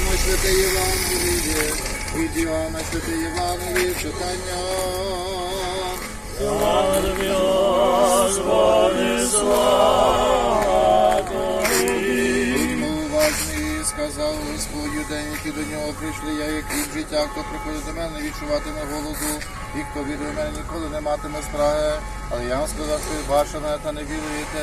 вислухаймо святе Євангеліє, від Іоанна святе Євангеліє, читання. Будьмо сказав Господь юдей, які до нього прийшли, я є хліб життя, хто приходить до мене, відчуватиме голоду, і хто вірує в мене, ніколи не матиме спраги. Але я вам сказав, що ви бачите, та не віруєте,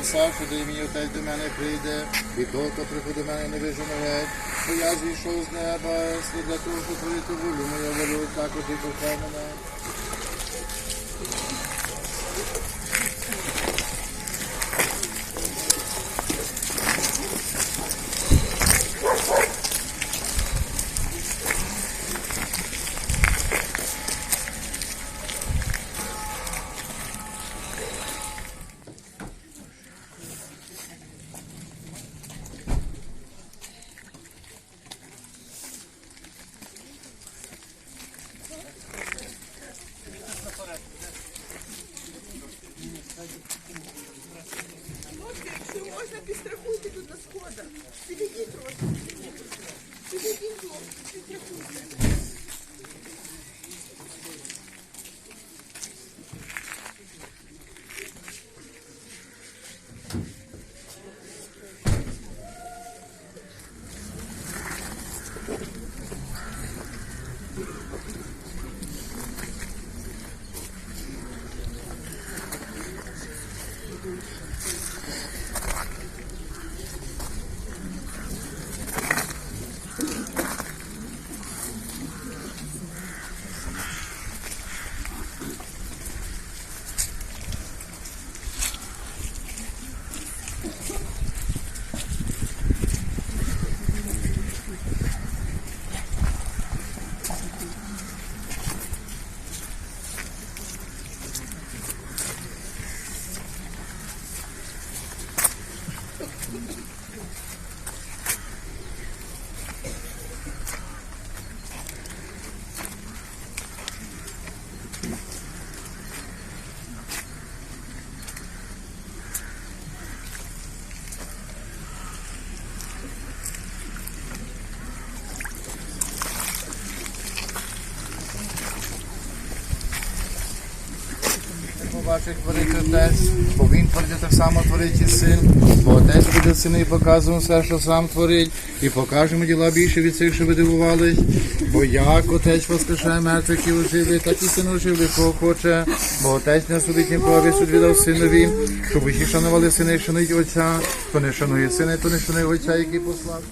усавши, де мій отець до мене прийде, і того, хто приходить до мене, не вижене. Бо я зійшов з неба, для того, щоб творити волю мою волю, так от і мене. Побачить творить отець, бо він творить так само творить і син, бо отець буде сини і показує все, що сам творить, і покажемо діла більше від цих, що ви дивувались. Бо як отець воскрешає мертвих і оживий, так і син оживий, кого хоче, бо отець не судить нікого, він віддав синові, щоб усі шанували сини і шанують отця, хто не шанує сина, то не шанує отця, який послав.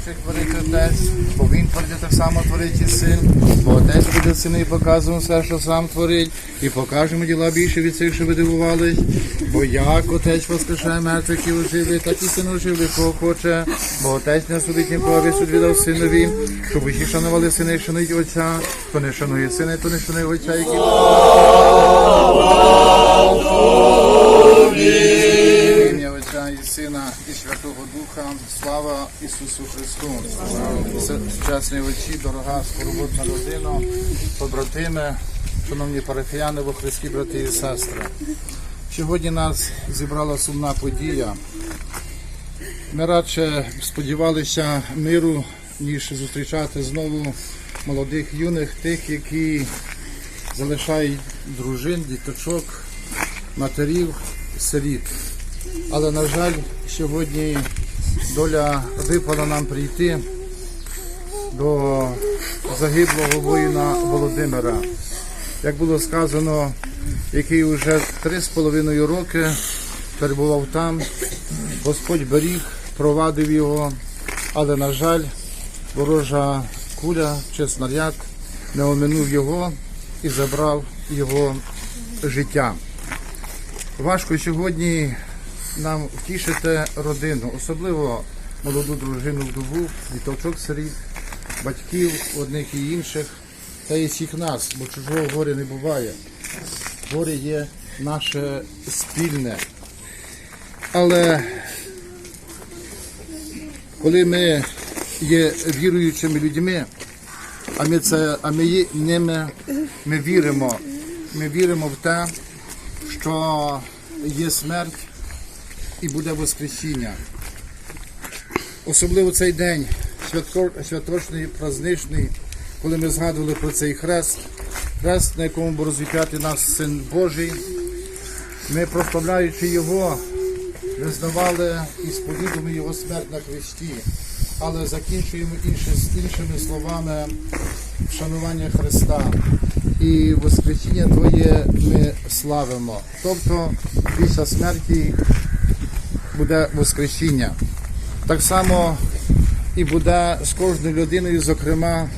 Побачить творить отець, бо він творить так само творить і син, бо отець буде сини і показує все, що сам творить, і покажемо діла більше від цих, що ви дивувались. Бо як отець воскрешає мертвих і оживий, так і син оживий, кого хоче, бо отець не судить нікого, він віддав синові, щоб усі шанували сини і шанують отця, хто не шанує сина, то не шанує отця, який І Святого Духа. Слава Ісусу Христу. Сучасні очі, дорога скорботна родина, побратими, шановні парафіяни во Христі, брати і сестри. Сьогодні нас зібрала сумна подія. Ми радше сподівалися миру, ніж зустрічати знову молодих юних, тих, які залишають дружин, діточок, матерів, сиріт. Але, на жаль, сьогодні доля випала нам прийти до загиблого воїна Володимира. Як було сказано, який вже три з половиною роки перебував там, Господь беріг, провадив його, але, на жаль, ворожа куля чи снаряд не оминув його і забрав його життя. Важко сьогодні нам втішити родину, особливо молоду дружину вдову, діточок сиріт, батьків одних і інших, та й всіх нас, бо чужого горя не буває. Горе є наше спільне. Але коли ми є віруючими людьми, а ми це, а ми ними, ми віримо. Ми віримо в те, що є смерть і буде Воскресіння. Особливо цей день, святочний, праздничний, коли ми згадували про цей хрест, хрест, на якому був розвіп'ятий наш Син Божий. Ми, прославляючи його, визнавали і сповідуємо його смерть на хресті, але закінчуємо іншими словами вшанування Христа. І Воскресіння Твоє ми славимо. Тобто після смерті буде Воскресіння. Так само і буде з кожною людиною, зокрема,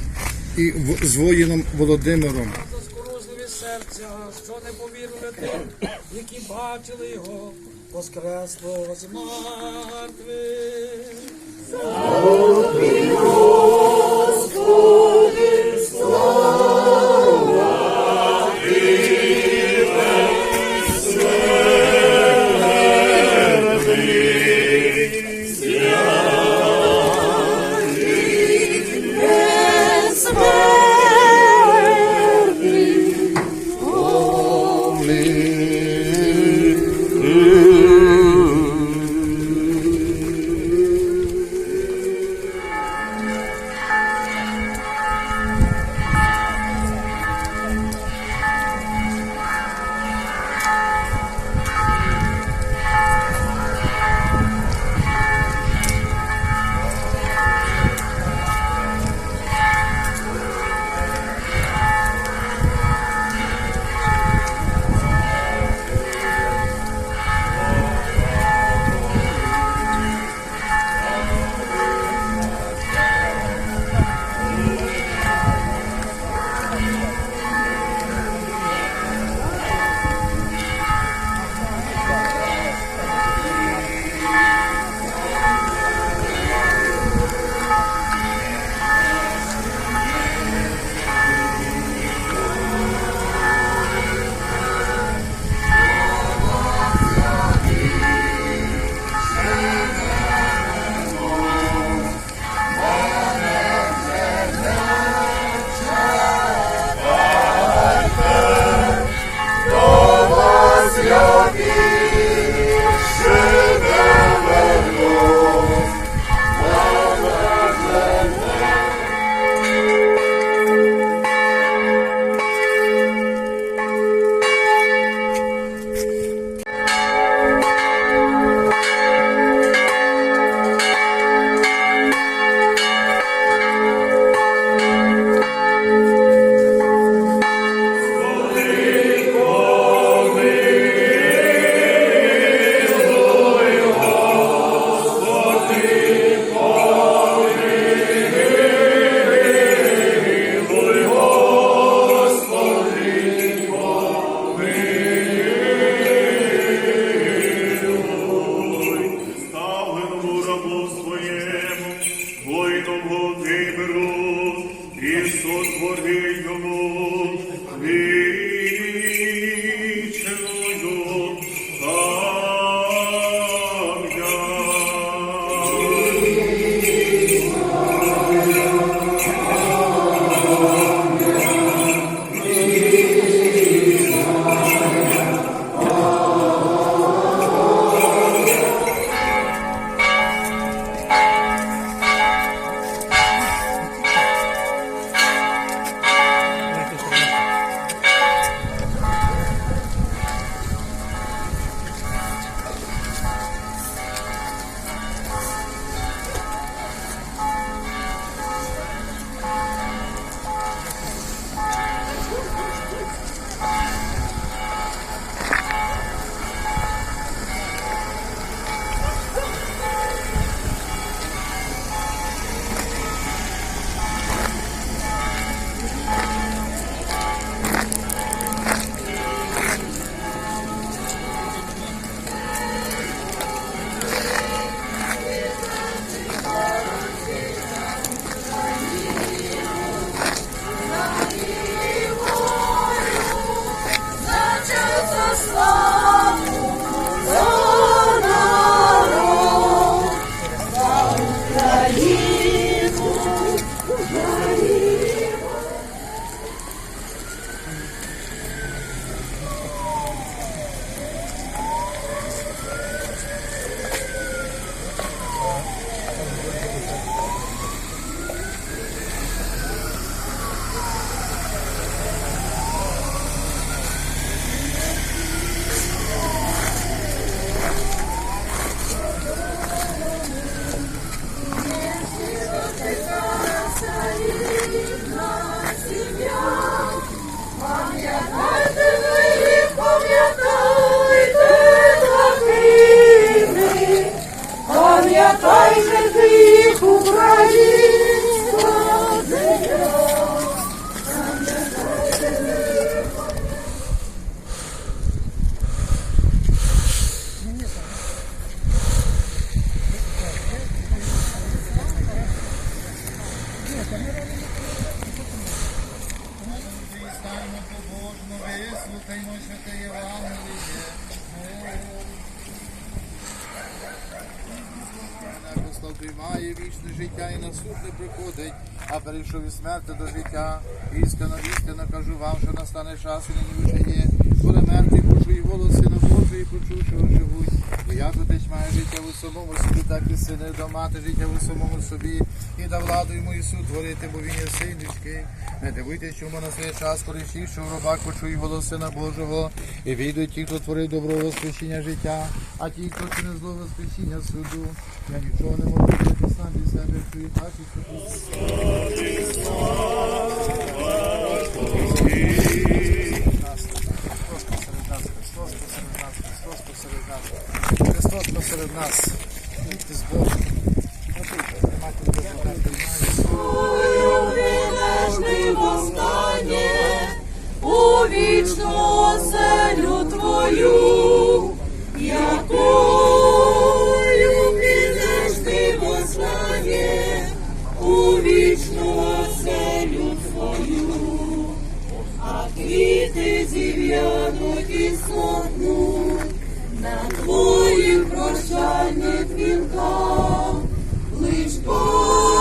і в- з воїном Володимиром. Серця, що не повірили тим, які бачили його, воскресло з мертвих. Ставленому воїном Володимиру, і сотворив йому життя і на суд не приходить, а перейшов із смерти до життя. Істинно, істинно кажу вам, що настане час і нині вже є, коли мертві почують голос Сина Божий, почувши оживуть. Бо як отець має життя у самому собі, так і сини до мати життя у самому собі, і да владу йому Ісу творити, бо він є син людський. Не дивуйтесь, чому на свій час коріші, що в робах почують голос Сина Божого, і війдуть ті, хто творив добро воскресіння життя, а ті, хто чинить зло воскресіння суду. Я нічого не можу робити сам від себе, чую так і квіти зів'януть і сохнуть на твоїх прощальних вінках, лиш Бог